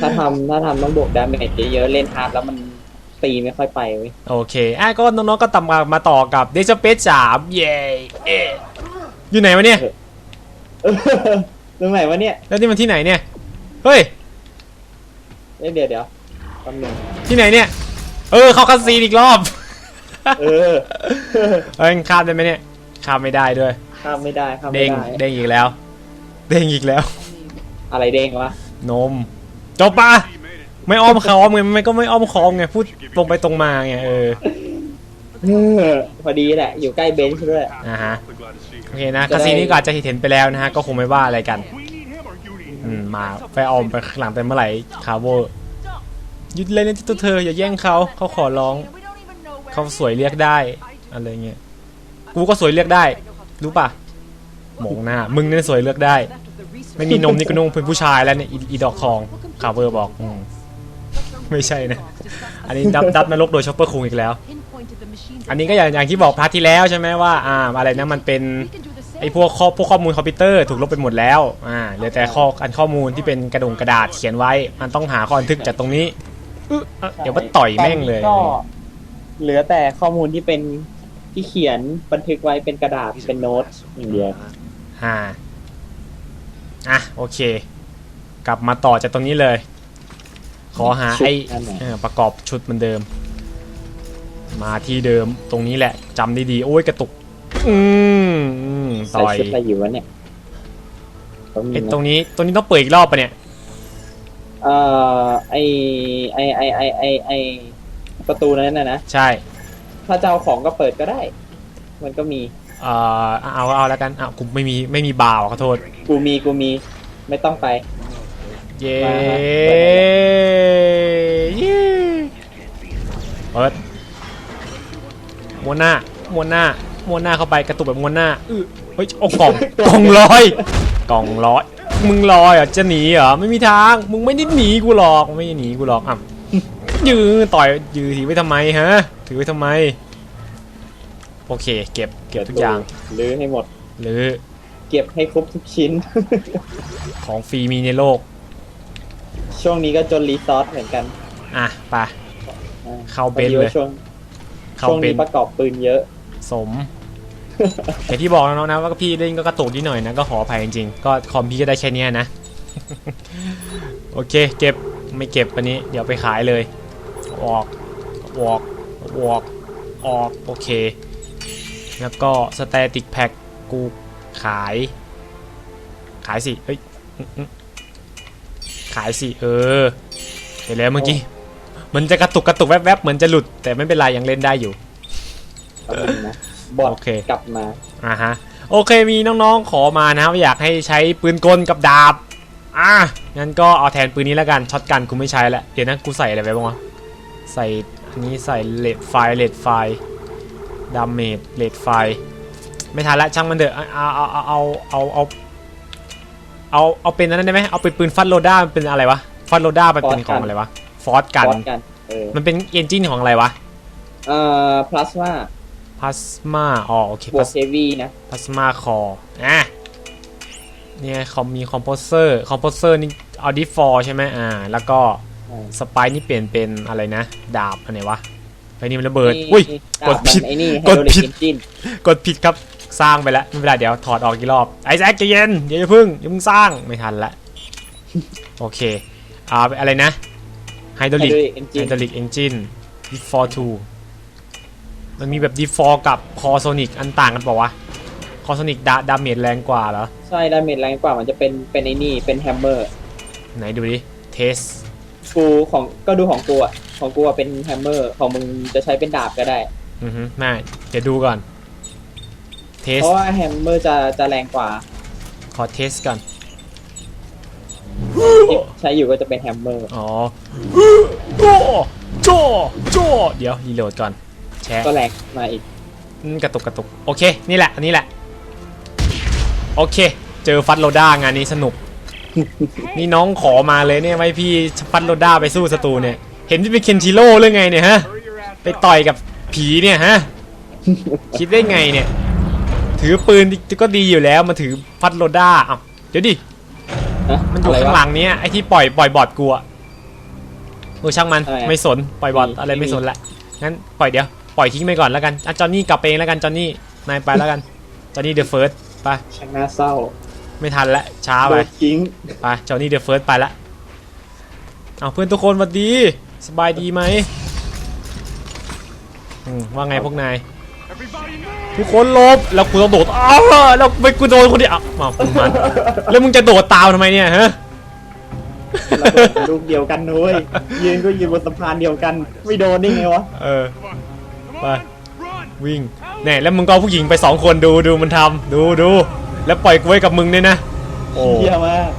ถ้าทำถ้าทำต้องบวกดาเมจเยอะๆเล่นฮาร์ดแล้วมันตีไม่ค่อยไปเว้ยโอเคอะก็น้องๆก็ตามมามาต่อกับเดชเปสสามเย้เอ๊ะอยู่ไหนวะเนี่ยตรงไหนวะเนี่ยแล้วนี่มันที่ไหนเนี่ยเฮ้ยเอ้ยเดี๋ยวเดี๋ยวแป๊บนึงที่ไหนเนี่ย เออเข้าคาซีนอีกรอบเออเอ้ยข้ามได้ไหมเนี่ยข้ามไม่ได้ด้วยข้ามไม่ได้ข้ามไม่เด้งได้เด้งอีกแล้ว เด้งอีกแล้ว อะไรเด้งวะ นมจบปะไม่อ้อมคอมไงมันก็ไม่อ้อมคอมไงพูดตรงไปตรงมาไงเออเออพอดีแหละ อยู่ใกล้เบนช์ด้วยอ่าฮะโอเคนะคาซีนนี้ก็อาจจะเห็นไปแล้วนะฮะก็คงไม่ว่าอะไรกันอืมมาไปออมไปข้างหลังแต่เมื่อไหร่คาร์โวหยุดเลยนะที่ตัวเธออย่าแย่งเขาเขาขอร้องเขาสวยเรียกได้อะไรเงี้ยกูก็สวยเรียกได้ รู้ป่ะหมองหน้ามึงเนี่ยสวยเลือกได้ ไม่มีนมนี่ก็นุ่งเป็นผู้ชายแล้วเนี่ยอีอีดอกทองคาเวอร์บอกอืมไม่ใช่นะ อันนี้ดับดับนรกโดยช็อปเปอร์คุงอีกแล้ว อันนี้ก็อย่างอย่างที่บอกพาร์ทที่แล้วใช่ไหมว่าอ่าอะไรนะมันเป็นไอ้พวกข้อพวกข้อมูลคอมพิวเตอร์ถูกลบไปหมดแล้วอ่าเหลือแต่ข้ออันข้อมูลที่เป็นกระดงกระดาษเขียนไว้ มันต้องหาข้อบันทึกจากตรงนี้อึ๊ะเอ้อเดี๋ยวมันต่อยแม่งเลยก็ เหลือแต่ข้อมูลที่เป็นที่เขียนบันทึกไว้เป็นกระดาษเป็นโน้ตอย่างเดียวอ่า อะโอเค กลับมาต่อจากตรงนี้เลย ขอหาไอ้ชุดนั่นน่ะเออประกอบชุดเหมือนเดิม มาที่เดิมตรงนี้แหละจำได้ดีโอ้ยกระตุก อืมอืมใส่ต่อยชุดอะไรอยู่วะเนี่ยต้องมีไอ้นะตรงนี้ตรงนี้ต้องเปิดอีกรอบปะเนี่ยเอ่อไอไอไอไอไอไอประตูนั้นนะนะใช่ ถ้าจะเอาของก็เปิดก็ได้ มันก็มี เอ่อเอาเอาแล้วกันอ้าวกูไม่มีไม่มีบาวขอโทษ กูมีกูมีไม่ต้องไปเย้มาฮะเย้เปิดม้วนหน้าม้วนหน้าม้วนหน้าเข้าไปกระตุกแบบม้วนหน้าอื้อเฮ้ยโอ้กล่องกล่องลอยกล่องลอย มึงลอยเหรอะจะหนีเหรอไม่มีทางมึงไม่ได้หนีกูหรอกไม่ได้หนีกูหรอกอะยืนต่อยยืนถือไว้ทำไมฮะ ถือไว้ทำไม โอเค เก็บเก็บทุกอย่างหรือให้หมดหรือเก็บให้ครบทุกชิ้น ของฟรีมีในโลก ช่วงนี้ก็จนรีซอสเหมือนกันอะไปอ่เข้าเบนพอดีเลว่ายช่วงเข้าช่วงเบนี้นประกอบปืนเยอะ สมอย่างที่บอกแล้วนะว่าพี่เล่นก็กระตุกนิดหน่อยนะก็ขออภัยจริงๆก็คอมพี่ก็ได้แค่เนี้ยนะ โอเค เก็บไม่เก็บวันนี้ เดี๋ยวไปขายเลยออกออกออกออกโอเค แล้วก็สเตติกแพ็กกูขาย ขายสิเฮ้ยอื้ออื้อขายสิเออเห็นแล้วเมื่อกี้มันจะกระตุกกระตุกแวบๆเหมือนจะหลุด แต่ไม่เป็นไรยังเล่นได้อยู่ประมาณนะบอดโอเคกลับมาอ่าฮะโอเคมีน้องๆขอมานะครับว่าอยากให้ใช้ปืนกลกับดาบอะงั้นก็เอาแทนปืนนี้แล้วกันช็อตกันกูไม่ใช้แล้วเดี๋ยวนะกูใส่อะไรไปบ้างวะใส่อันนี้ใส่เลดไฟเลดไฟ ดาเมจเลดไฟ ไม่ทันละช่างมันเถอะเอาเอาเอาเอาเอาเอาเอาเอาเป็นอันนั้นได้ไหมเอาเป็นปืนฟัดโลด้ามันเป็นอะไรวะฟัดโลด้ามันเป็นของอะไรวะฟอสกันบอดกันเออมันเป็นเอนจินของอะไรวะเอ่อพลาสมาพลาสมาอ๋อโอเคบวกเฮฟวี่นะพลาสมาคออะเนี่ยเขามีคอมโพเซอร์คอมโพเซอร์นี่เอาดิฟอร์ใช่ไหมอ่า แล้วก็อ่าสไปนี่เปลี่ยนเป็นอะไรนะ ดาบอันไหนวะ ไอ้นี่มันระเบิดนี่อุ้ยนี่กดผิดาบมันไอ้นี่กดผิดไฮโดรลิกเอนจินกดผิดครับ สร้างไปแล้วไม่เป็นไรเดี๋ยวถอดออกกี่รอบ ไอ้แซคใจเย็นเดี๋ยวอย่าพึ่งอย่าเพิ่งสร้าง ไม่ทันละ โอเค อ่าอะไรนะ ไฮดรอไฮลิกโดรลิกเอนจิไฮนดรอลิกเอนจินดิฟอร์ทูมันมีแบบดิฟอร์กับคอโซนิกอันต่างกันเปล่าวะ คอโซนิกดาดาเมจแรงกว่าเหรอ ใช่ ดาเมจแรงกว่า มันจะเป็น เป็นไอ้นี่ เป็นแฮมเมอร์ ไหนดูดิ เทส กูของก็ดูของกูอะของกูอะเป็นแฮมเมอร์ของมึงจะใช้เป็นดาบก็ได้ อือฮึไม่เดี๋ยวดูก่อน เทส เพราะว่าแฮมเมอร์จะจะแรงกว่าขอเทสก่อน ที่ใช้อยู่ก็จะเป็นแฮมเมอร์ อ๋อโจโจโจเดี๋ยวรีโหลดก่อน แชร์ก็แรงมาอีกอืมกระตุกกระตุก โอเค นี่แหละ อันนี้แหละ โอเค เจอฟัดโลด้างานนี้สนุก นี่น้องขอมาเลยเนี่ยไว้พี่ฟัดโลด้าไปสู้ศัตรูเนี่ย เห็นที่เป็นเคนชิโร่หรือไงเนี่ยฮะ ไปต่อยกับผีเนี่ยฮะ คิดได้ไงเนี่ย ถือปืนก็ดีอยู่แล้วมาถือฟัดโลด้าอ้าวเดี๋ยวดิฮะมันอยู่ะไรข้างวะหลังเนี้ยไอที่ปล่อยปล่อยบอดกูอะเออช่างมันอะไรอะไม่สนปล่อยบอดมีอะไรไม่ไม่มีสนละงั้นปล่อยเดี๋ยวปล่อยทิ้งไปก่อนแล้วกันอะจอนนี่กลับไปเองแล้วกันจอนนี่นายไปแล้วกันจอนนี่เดอะเฟิร์สไปช่างน่าเศร้า ไม่ทันละช้าโดไปนทิ้งไปจอนนี่เดอะเฟิร์สไปละเอาเพื่อนทุกคนสวัสดี สบายดีไหมอืมว่าไงพวกนายทุกคนหลบแล้วกูต้องโดดอ้าวแล้วไปกูโดนคนเดียวอ้าวมามึงมันแล้วมึงจะโดดตามทำไมเนี่ยฮะเราโดนเป็นลูกเดียวกันนุ้ยยืนก็ยืนบนสะพานเดียวกัน ไม่โดนได้ไงวะเออไปวิ่งแน่แล้วมึงก็เอาผู้หญิงไปสองคนดูดูมันทำดูดู แล้วปล่อยกูไว้กับมึงเนี่ยนะ โอ้เยี่ยมาก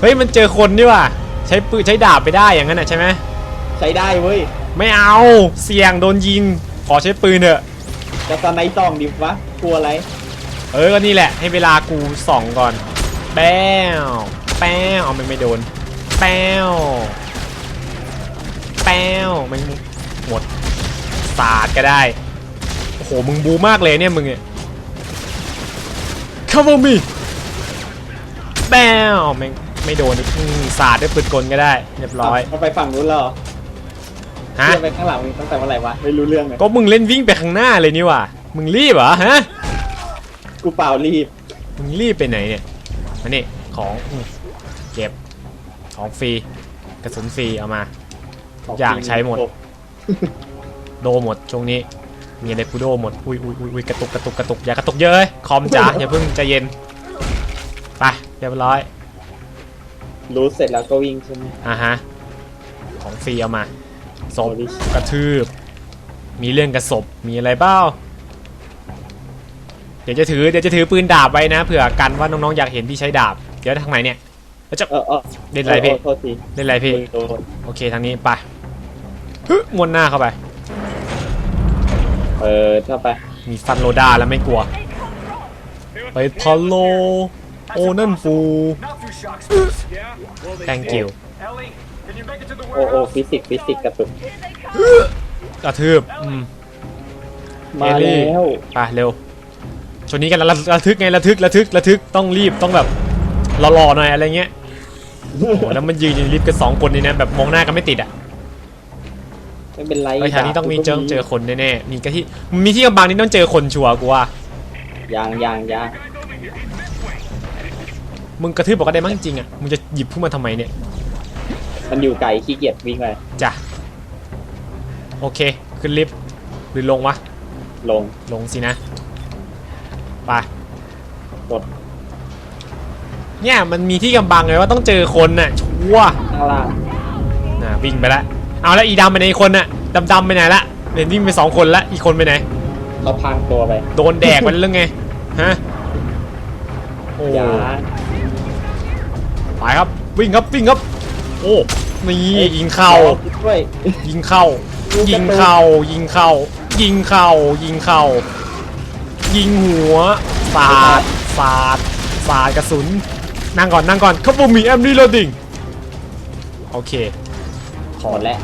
เฮ้ยมันเจอคนนี่ว่ะใช้ปืนใช้ดาบไปได้อย่างนั้นน่ะใช่ไหมใช้ได้เว้ย ไม่เอาเสี่ยงโดนยิง ขอใช้ปืนเถอะจะตอนไหนต้องดิวะกลัวอะไร เออก็นี่แหละ ให้เวลากูส่องก่อน แป้วแป้วเอามันไม่โดน แป้วแป้วมันหมดสาดก็ได้ โอ้โหมึงบูมากเลยเนี่ยมึงเนี่ย cover me แป้วไม่ไม่โดนอีกอืมสาดด้วยปืนกลก็ได้ เรียบร้อยมันไปฝั่งนู้นแล้วเหรอฮะเพื่อนไปข้างหลังมึงตั้งแต่เมื่อไหร่วะ ไม่รู้เรื่องเลย ก็มึงเล่นวิ่งไปข้างหน้าเลยนี่ว่ะมึงรีบเหรอฮะกูเปล่ารีบ มึงรีบไปไหนเนี่ยมานี่ของอืมเก็บของฟรีกระสุนฟรีเอามา อยากใช้หมด โดหมดช่วงนี้ มีอะไรกูโดหมดอุ้ยอุ้ยอุ้ยอุ้ยกระตุกกระตุกกระตุกอย่ากระตุกเยอะเอ้ยคอมจ๋าอย่าเพิ่งใจเย็นไปเรียบร้อยรู้เสร็จแล้วก็วิ่งใช่ไหมอะฮะของฟรีเอามาศพโอ้ดิกระทืบ มีเรื่องกระศพมีอะไรเปล่าเดี๋ยวจะถือเดี๋ยวจะถือปืนดาบไว้นะเผื่อกันว่าน้องๆอยากเห็นพี่ใช้ดาบเดี๋ยวทางไหนเนี่ยแล้วจะเออเออเล่นอะไรพี่โทษทีเล่นอะไรพี่โดนโอเคทางนี้ไปฮึมวนหน้าเข้าไป เออเข้าไปมีฟันโลดาแล้วไม่กลัว ไปพอลโล โอนั่นฟู thank you โอโอฟิสิกส์ฟิสิกส์กระตุกกระทืบอืมมาเอลี่แล้วไปเร็วชนนี้กันระระทึกไงระทึกระทึกระทึกต้องรีบต้องแบบหล่อๆหน่อยอะไรเงี้ยโอ้โหแล้วมันยืนอยู่ในลิฟต์กันสองคนนี่นะแบบมองหน้ากันไม่ติดอะ ไม่เป็นไรเฮ้ยแถวนี้ต้องมีเจอเจอคนแน่ๆ มีกะที่มีที่กำบังนี่ต้องเจอคนชัวร์กูว่ายางยางยางมึงกระทืบบอกก็ได้มั้งจริงๆอะ มึงจะหยิบขึ้นมาทำไมเนี่ย มันอยู่ไกลขี้เกียจวิ่งไปจ้ะ โอเค ขึ้นลิฟต์หรือลงวะ ลง ลงสินะ ไปกดเนี่ยมันมีที่กำบังเลยว่าต้องเจอคนน่ะชัวร์ข้างล่างน่ะวิ่งไปละ เอาแล้วอีดำไปไหนอีกคนน่ะดำๆไปไหนละเห็นวิ่งไปสองคนละอีกคนไปไหน เขาพังตัวไปโดนแดกไปแล้วไงฮะโอ้ยางไปครับวิ่งครับวิ่งครับ โอ้นี่ยิงเข่าด้วย ยิงเข้า ยิงเข้า ยิงเข้า ยิงเข้า ยิงเข้า ยิงหัวสาดสาดสาดกระสุน นั่งก่อนนั่งก่อนเขาบอกมีแอมรีโหลดดิ้งโอเค ขอแล้ว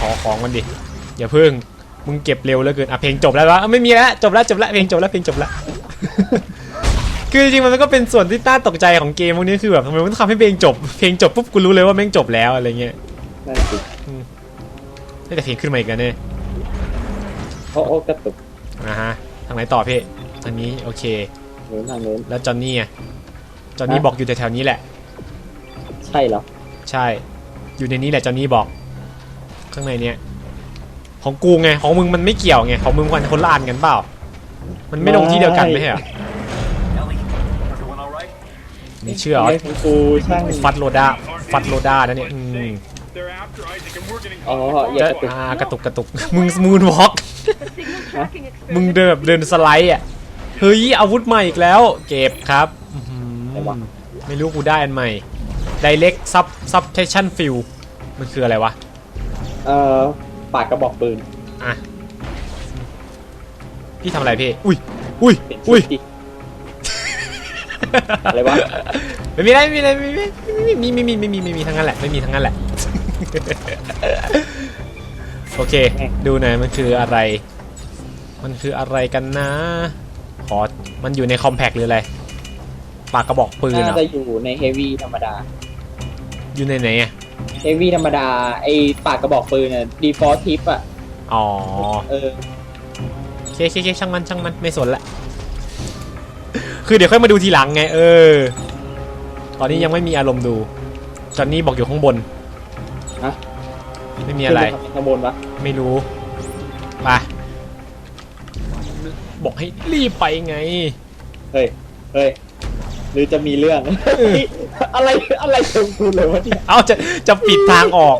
ขอของมันดิอย่าเพิ่งมึงเก็บเร็วเหลือเกินอะเพลงจบแล้ววะอะไม่มีแล้วจบแล้วจบแล้วเพลงจบแล้วเพลงจบแล้วคือจริงๆมันก็เป็นส่วนที่น่าตกใจของเกมพวกนี้คือแบบทำไมมันต้องทำให้เพลงจบเพลงจบปุ๊บกูรู้เลยว่าแม่งจบแล้วอะไรเงี้ยนั่นสิแต่เพลงขึ้นมาอีกแล้วเนี่ยโอ้โอ้กระตุกนะฮะทางไหนต่อพี่ทางนี้โอเคนู้นทางนู้นแล้วจอนนี่อะจอนนี่ฮะบอกอยู่แถวๆนี้แหละ ใช่เหรอใช่ อยู่ในนี้แหละจอนนี่บอก ข้างในเนี้ยของกูไงของมึงมันไม่เกี่ยวไงของมึงมันคนละอันกันเปล่า มันไม่ลงที่เดียวกันไม่ใช่เหรอนี่เชื่อเหรอไอ้ของกูช่างฟัดโลดาฟัดโลดานะเนี่ยอืมอ๋ออย่าจะกระตุกอ่ากระตุกกระตุกมึงมูนวอล์กมึงเดินแบบเดินสไลด์อะเฮ้ยอาวุธใหม่อีกแล้ว เก็บครับอื้อหือไม่รู้กูได้อันใหม่ Direct Sub Subtraction Field มันคืออะไรวะ เอ่อปากกระบอกปืนอะ พี่ทำอะไรพี่ อุ้ย อุ้ย เป็นอุ้ยดิอะไรวะ ไม่มีอะไรไม่มีอะไรไม่มีไม่มีไม่มีไม่มีไม่มีทั้งนั้นแหละไม่มีทั้งนั้นแหละ โอเค ดูหน่อยมันคืออะไร มันคืออะไรกันนะ ขอ มันอยู่ในคอมแพกหรืออะไร ปากกระบอกปืนเหรน่าอ จะอยู่ในเฮฟวี่ธรรมดา อยู่ในไหนอะเฮฟวี่ธรรมดา ไอปากกระบอกปืนน่ะดีฟอลทิปอะ อ๋อเออ เคเคเคช่างมันช่างมันไม่สนละ คือเดี๋ยวค่อยมาดูทีหลังไง เออ ตอนนี้ยังไม่มีอารมณ์ดู จอนนี่บอกอยู่ข้างบนฮะ ไม่มีอะไร ขึ้นปทำข้างบนวะไม่รู้ ไป บอกให้รีบไปไง เฮ้ย เฮ้ย หรือจะมีเรื่อง อะไรอะไรของคุณเลยวะเนี่ยเอาจะจะปิดทางออก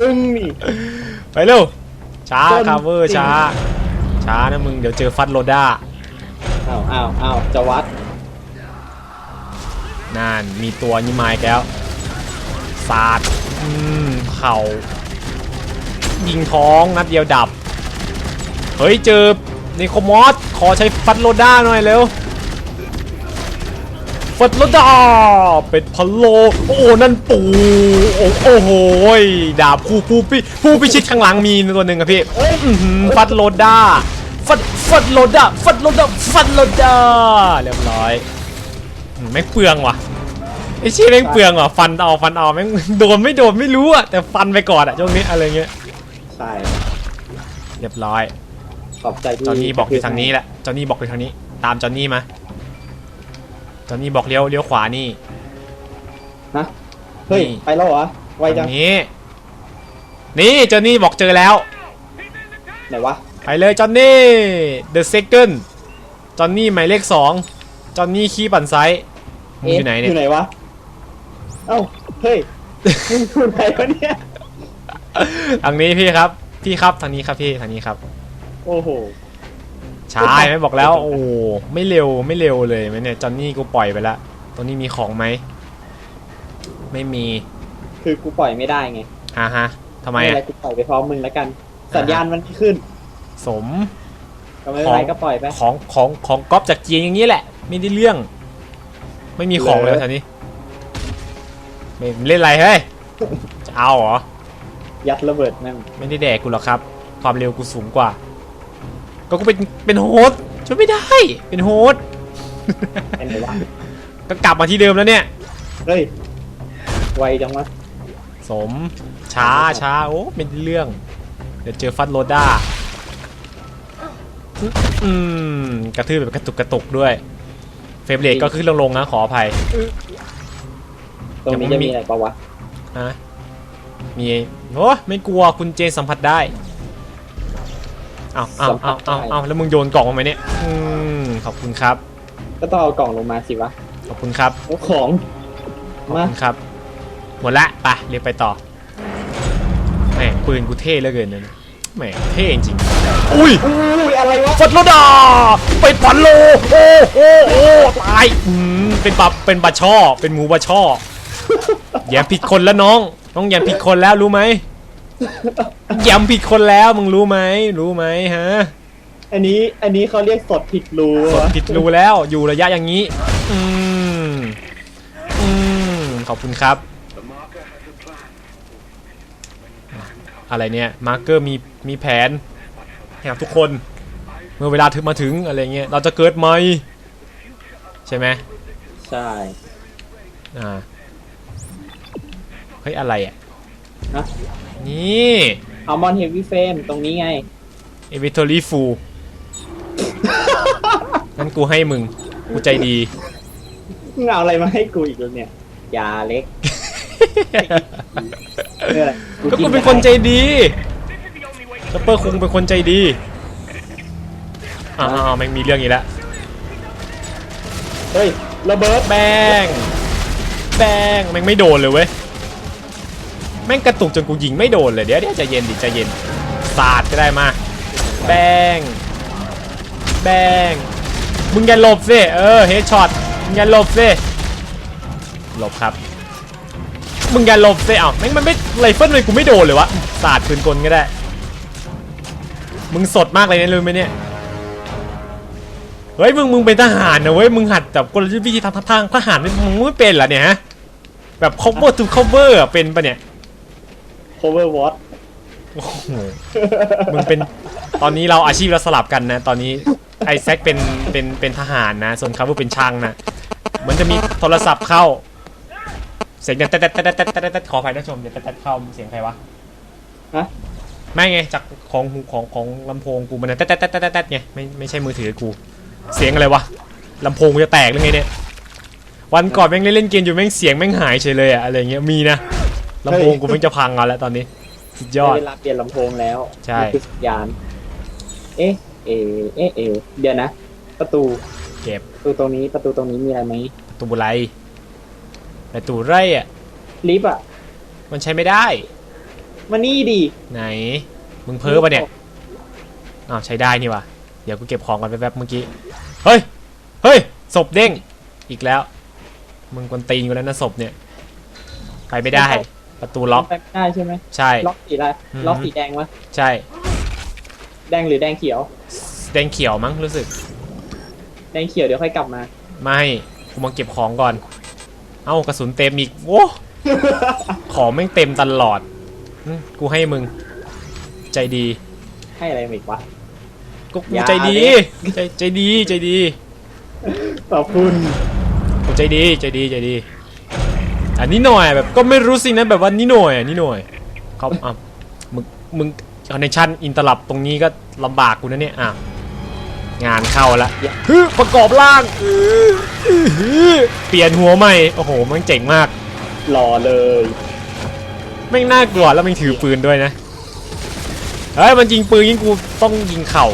มึงนี่ ไปเร็ว ช้าต้นคาเวอร์จริงช้า ช้านะมึง เดี๋ยวเจอฟัดโรด้าอ้าวอ้าวอ้าวจะวัดนั่นมีตัวนี่ไม้แก้วสาดอืมเข่า ยิงท้องนัดเดียวดับ เฮ้ย เจอในโคมอสขอใช้ฟัดโรด้าหน่อยเร็ว ฟัดโรด้าเป็ดพะโล โอ้นั่นปูโอ้โอ้โหดาบผู้ผู้พิผู้พิชิตข้างหลังมีตัวหนึ่งอะพี่ฟัดโรด้าฟัดฟัดโรด้าฟัดโรด้าฟัดโรด้าเรียบร้อยอืมแม่งเปลืองว่ะไอ้ชี้แม่งเปลืองว่ะฟันเอาฟันเอาแม่งโดนไม่โดนไม่รู้อะแต่ฟันไปก่อนอะช่วงนี้อะไรเงี้ยใช่เรียบร้อยขอบใจจอนนี่บอกอยู่ทางนี้แหละจอนนี่บอกอยู่ทางนี้ ตามจอนนี่มา จอนนี่บอกเลี้ยวเลี้ยวขวานี่ ฮะเฮ้ย นี่ ไปแล้วเหรอ ไวจัทางงนี้ นี่จอนนี่บอกเจอแล้ว ไหนวะ ไปเลยจอนนี่ the second จอนนี่หมายเลขสองจอนนี่ขี้ปั่นไซส์มึงอยู่ไหนเนี่อยยู่ไหนวะ เอ้า เฮ้ยมึงอยู่ไหนวะเนี่ย ทางนี้พี่ครับ พี่ครับทางนี้ครับพี่ทางนี้ครับ โอ้โห ใช่ไม่บอกแล้ว โอ้โหไม่เร็วไม่เร็วเลยไหมเนี่ยจอนนี่กูปล่อยไปละตัวนี้มีของไหมไม่มี คือกูปล่อยไม่ได้ไงอ่าฮะทำไมไม่อะเป็นไรกูปล่อยไปพร้อมมึงแล้วกัน สัญญาณมันไม่ขึ้น สมก็ไม่เป็นไรของก็ปล่อยไปของของของก๊อปจากจีนอย่างนี้แหละ ไม่ได้เรื่อง ไม่มีของเลยเลยแถวนี้ไม่เล่นอะไรเฮ้ยจะเอาเหรอยัดระเบิดแม่งไม่ได้แดกกูหรอกครับ ความเร็วกูสูงกว่า ก็กูเป็นเป็นโฮสต์ช่วยไม่ได้ เป็นโฮสต์เป็นไงวะก็กลับมาที่เดิมแล้วเนี่ย เฮ้ย ไวจังวะสมช้าช้าโอ้เป็นเรื่อง เดี๋ยวเจอฟัดโรด้าอืมอืมกระทืบแบบกระตุกกระตุกด้วย เฟรมเรทก็ขึ้นลงๆนะขออภัย ตรงนี้ยัจะงไม่มีมีอะไรปะวะ ฮะมีโอ้ไม่กลัวคุณเจนสัมผัสได้ เอาเอาเอาเอาเอาแล้วมึงโยนกล่องมาไหมเนี่ยอืมขอบคุณครับ ก็ต้องเอากล่องลงมาสิวะขอบคุณครับโอ้ของขอบมาคุณครับ หมดละไปเรียกไปต่อแหมปืนกูเท่เหลือเกินนะแหมเท่จริงๆอุ้ยอุ้ยอะไรวะฟัดโลดาเป็นปันโลโอ้โอ้โอ้ตายอืมเป็นปับเป็นปลาช่อเป็นหมูปลาช่อแยมผิดคนแล้วน้อง น้องแยมผิดคนแล้วรู้ไหมแยมผิดคนแล้วมึงรู้ไหมรู้ไหมฮะอันนี้อันนี้เขาเรียกสดผิดรูสดวะผิดรู้แล้วอยู่ระยะอย่างนี้ อืมอืมขอบคุณครับ อะไรเนี่ยมาร์เกอร์มีมีแผนให้กับทุกคน เมื่อเวลาถึงมาถึงอะไรเงี้ยเราจะเกิดไหมใช่ไหมใช่อ่าเฮ้ยอะไรอะฮะ นี่อัลมอนเฮฟวี่เฟมตรงนี้ไง เอวิทอรี่ฟูงั้นกูให้มึง กูใจดี มึงเอาอะไรมาให้กูอีกแล้วเนี่ยยาเล็กเพื่ออะไรก็กูเป็นคนใจดีซัปเปอร์คุงเป็นคนใจดีอ้าวแม่งมีเรื่องอีกแล้วเฮ้ยระเบิดแบง แบงแม่งไม่โดนเลยเว้ย แม่งกระตุกจนกูยิงไม่โดนเลยเดี๋ยวเดี๋ยวใจเย็นดิใจเย็นสาดก็ได้มาแบงแบงมึงอย่าหลบสิเออเฮดช็อตมึงอย่าหลบสิหลบครับมึงอย่าหลบสิเอ้าแม่งมันไม่ไรเฟิลเลยกูไม่โดนเลยวะสาดปืนกลก็ได้ มึงสดมากเลยเนี่ยรู้ไหมเนี่ยเฮ้ยมึงมึงเป็นทหารนะเว้ยมึงหัดแบบกลยุทธ์วิธีทางทางทหารมึงไม่เป็นเหรอเนี่ยฮะแบบ cover to cover อะเป็นปะเนี่ย โคเวอร์วอตโอ้โหมึงเป็นตอนนี้เราอาชีพเราสลับกันนะ ตอนนี้ไอแซคเป็นเป็นเป็นทหารนะ ส่วนคาร์บูเป็นช่างนะเหมือนจะมีโทรศัพท์เข้า เสียงแต่แต่แต่แต่แต่แต่ขออภัยท่านผู้ชมเดี๋ยวแต่แต่เข้าเสียงใครวะฮะ ไม่ไงจากของหูของของลำโพงกูมันแต่แต่แต่แต่แต่ไงไม่ไม่ใช่มือถือกู เสียงอะไรวะลำโพงกูจะแตกหรือไงเนี่ยวันก่อนแม่งเล่นเล่นเกมอยู่แม่งเสียงแม่งหายเฉยเลยอะอะไรเงี้ยมีนะ ลำโพงกูแม่งจะพังเอาแล้วตอนนี้ สุดยอด ได้เวลาเปลี่ยนลำโพงแล้วใช่ นี่คือสัญญาณเอ๊ะเอ๊ะเอ๊ะเอ๊ะเดี๋ยวนะ ประตูเก็บประตูตรงนี้ประตูตรงนี้มีอะไรไหมประตูบุไรประตูไรอะ ลิฟต์อะ มันใช้ไม่ได้ มานี่ดิไหน มึงเพ้อปะเนี่ย อ้าวใช้ได้นี่วะเดี๋ยวกูเก็บของก่อนแป๊บๆเมื่อกี้ เฮ้ย เฮ้ย ศพเด้ง อีกแล้ว มึงกวนตีนกูแล้วนะศพเนี่ย ไปไม่ได้ ประตูล็อก ไปไม่ได้ใช่ไหมใช่ ล็อกสีอะไรอืม ล็อกสีแดงวะใช่ แดงหรือแดงเขียว แดงเขียวมั้งรู้สึก แดงเขียวเดี๋ยวค่อยกลับมา ไม่กูมาเก็บของก่อน เอ้ากระสุนเต็มอีกโว้ของแม่งเต็มตลอดอืมกูให้มึง ใจดี ให้อะไรมาอีกวะ ก็กูอย่าใจดี ดิ ใจใจดีใจดีขอบคุณ กูใจดีใจดีใจดี อันนี้หน่อยแบบก็ไม่รู้สินะแบบว่านี่หน่อยอะนี่หน่อยเขาอะมึงมึงคอนเนคชั่นอินตลับตรงนี้ก็ลำบากกูนะเนี่ยอะงานเข้าละฮึประกอบร่างอื้ออื้อเปลี่ยนหัวใหม่โอ้โหมันเจ๋งมากหล่อเลยแม่งน่ากลัวแล้วมันถือปืนด้วยนะเฮ้ยมันยิงปืนยิงกูต้องยิงเข่า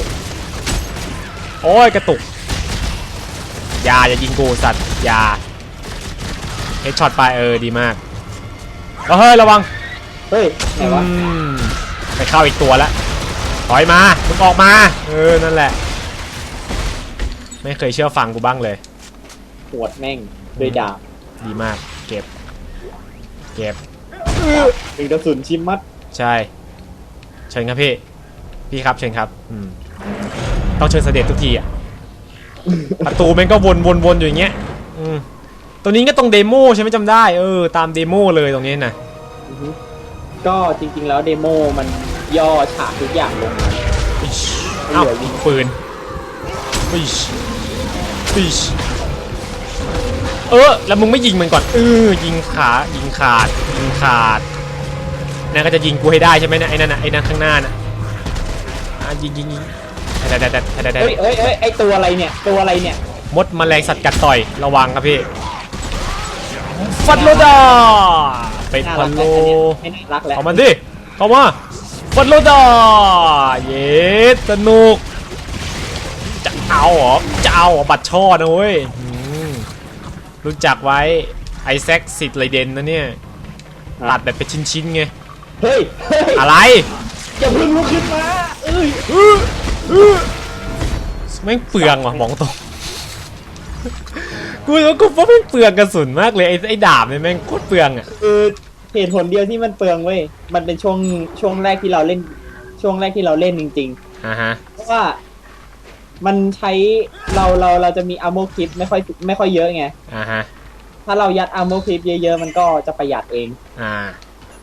โอ้ยกระตุกอย่าอย่ายิงกูสัตว์อย่า เฮดช็อตไปเออดีมากเอาเฮ้ยระวังเฮ้ยไหนวะอืมไปเข้าอีกตัวแล้วถอยมามึงออกมาเออนั่นแหละ ไม่เคยเชื่อฟังกูบ้างเลยปวดแม่งด้วยดาบดีมาก เก็บ เก็บถึงกระสุนชิมมัดใช่เชิญครับพี่พี่ครับเชิญครับอืมต้องเชิญเสด็จทุกทีอะประตูแม่งก็วนวนวนอยู่อย่างเงี้ยอืม ตัวนี้ก็ตรงเดโมใช่ไหมจำได้เออตามเดโมเลยตรงนี้นะอือฮึก็จริง ๆ แล้วเดโมมันย่อฉากทุกอย่างลงมาอิ๊ชอ้าวเหลือยิยิงงปืนอิ๊ชอิ๊ชเออแล้วมึงไม่ยิงมันก่อนเออยิงขายิงขาดยิงขาดนั่นก็จะยิงกูให้ได้ใช่ไหมเนะไอ้นั่นน่ะไอ้นั่นข้างหน้าน่ะอะยิงยิงยิงแต่แต่แต่แต่แต่เฮ้ยเฮ้ยเฮ้ยไอตัวอะไรเนี่ย ตัวอะไรเนี่ย มดแมลงสัตว์กัดต่อยระวังครับพี่ ฟันโลดาเป็ดน่าพัรันกโลแล้วอันนี้ไม่น่ารักแล้วเอามันดิเข้ามาฟันโลดาเย็ดสนุก จะเอาเหรอจะเอาเหรอบัตรช่อนะเว้ยอืมรู้จักไว้ไอแซคสิทธิ์ไรเดนนะเนี่ยตัดแบบเป็นชิ้นๆไงเฮ้ยเฮ้ยอะไรอย่าเพิ่งลุกขึ้นมาเอ้ยแม่งเปลืองว่ะมองตรง กูแล้วกูว่าแม่งเปลืองกระสุนมากเลยไอ้ไอ้ดาบเนี่ยแม่งโคตรเปลืองอะคือเหตุผลเดียวที่มันเปลืองเว้ย มันเป็นช่วงช่วงแรกที่เราเล่น ช่วงแรกที่เราเล่นจริง อ่าฮะ ๆ เพราะว่า มันใช้เราเราเราจะมีอาร์โมคลิปไม่ค่อยไม่ค่อยเยอะไง อ่าฮะ ถ้าเรายัดอาร์โมคลิปเยอะๆ มันก็จะประหยัดเอง อ่า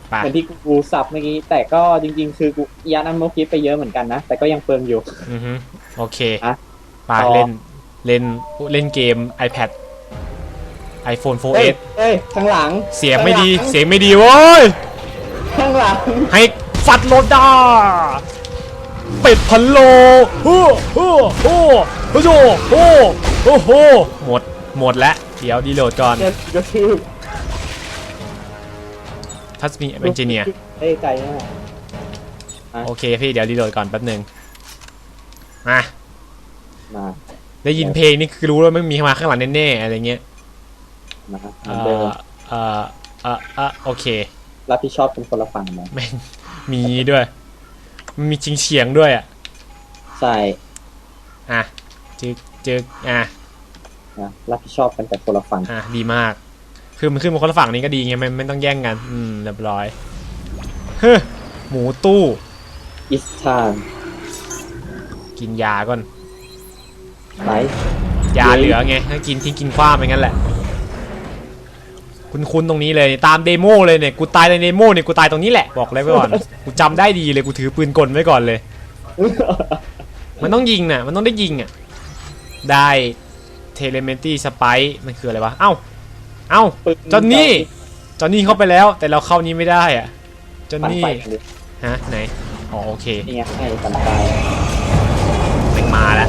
ไปเหมือนที่กูสับเมื่อกี้ แต่ก็จริง ๆ คือกูยัดอาร์โมคลิปไปเยอะเหมือนกันนะ แต่ก็ยังเปลืองอยู่ อือฮึโอเคอะไปต่อ เล่นเล่นเล่นเกม iPad iPhone เฮ้ย 4S เฮ้ย ข้างหลังเสียงไม่ดีข้างหลังเสียงไม่ดีโว้ย ข้างหลัง ให้ฟัดโลดาเป็ดพันโลโอ้โหโอ้โหโอ้โหโอ้โหโอ้โหหมดหมดแล้วเดี๋ยวดีโหลดก่อน เดี๋ยวก็คือทัสมีเอนจิเนียเฮ้ยไกลมากอะโอเคพี่เดี๋ยวรีโหลดก่อนแป๊บหนึ่งมามา ได้ยินเพลงนี่คือรู้แล้วมันมีมาข้างหลังแน่ๆอะไรเงี้ย มาเหเอมือนเดิมอเออเออเออโอเครับผิดชอบเป็นคนละฝั่งนะแม่งมีด้วยมันมีชิงเฉียงด้วยอะ ใช่อะจึกจึกอะ นะรับผิดชอบกันแต่คนละฝั่งอะ ดีมาก คือมันขึ้นมาคนละฝั่งนี้ก็ดีไงไม่ไม่ต้องแย่งกัน อืม เรียบร้อย เฮ้ยหมูตู้ It's time กินยาก่อนไปยาเหลือไงถ้ากินทิ้งกินขว้าไปงั้นแหละ คุณคุณตรงนี้เลยตามเดโมเลยเนี่ยกูตายในเดโมเนี่ยกูตายตรงนี้แหละบอกเลยไว้ก่อนกูจำได้ดีเลยกูถือปืนกลไว้ก่อนเลย มันต้องยิงน่ะมันต้องได้ยิงอะได้เทเลเมนตี้สไปมันคืออะไรวะเอ้าเอ้าปึ้งจอนนี่จอนนี่เข้าไปแล้ว แต่เราเข้านี้ไม่ได้อะจอนปั่นนี่ไฟกันเลยฮะไหนอ๋อโอเคนี่ไงให้ปั่นไฟแม่งมาแล้ว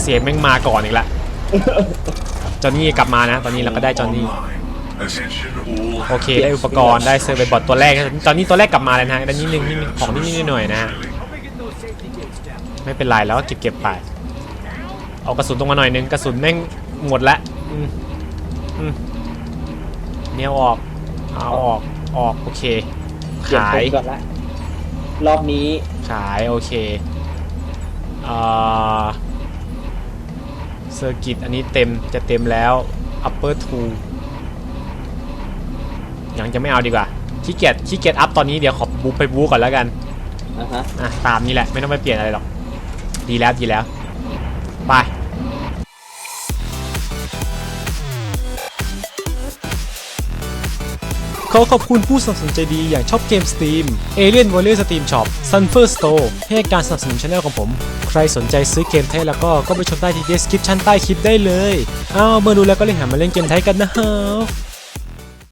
เสียงแม่งมาก่อนอีกละจอนนี่กลับมานะ ตอนนี้เราก็ได้จอนนี่ โอเคได้อุปกรณ์ได้เซอร์ไวบอทตัวแรกนะจอนนี่ตัวแรกกลับมาแล้วนะได้นิดนึงนิดนึงของนิดนิดหน่อยๆนะฮะไม่เป็นไรแล้วก็เก็บเก็บไป เอากระสุนตรงมาหน่อยนึงกระสุนแม่งหมดละอืมอืมเนี่ยเอาออกเอาออกออกโอเคเก็บขายปืนก่อนละรอบนี้ขายโอเคเอ่อเซอร์กิตอันนี้เต็มจะเต็มแล้ว upper two ยังจะไม่เอาดีกว่าขี้เกียจขี้เกียจอัพตอนนี้เดี๋ยวขอบูไปบูก่อนแล้วกันนะฮะอะตามนี้แหละไม่ต้องไปเปลี่ยนอะไรหรอก ดีแล้วดีแล้วไปขอขอบคุณผู้สนับสนุนใจดีอย่างชอบเกม Steam Alien Warrior Steam Shop Sunfer Store ให้การสนับสนุนช่องของผม ใครสนใจซื้อเกมไทยแล้วก็ก็ไปชมได้ที่ description ใต้คลิปได้เลย อ้าวเมื่อดูแล้วก็เลยหามาเล่นเกมไทยกันนะครับ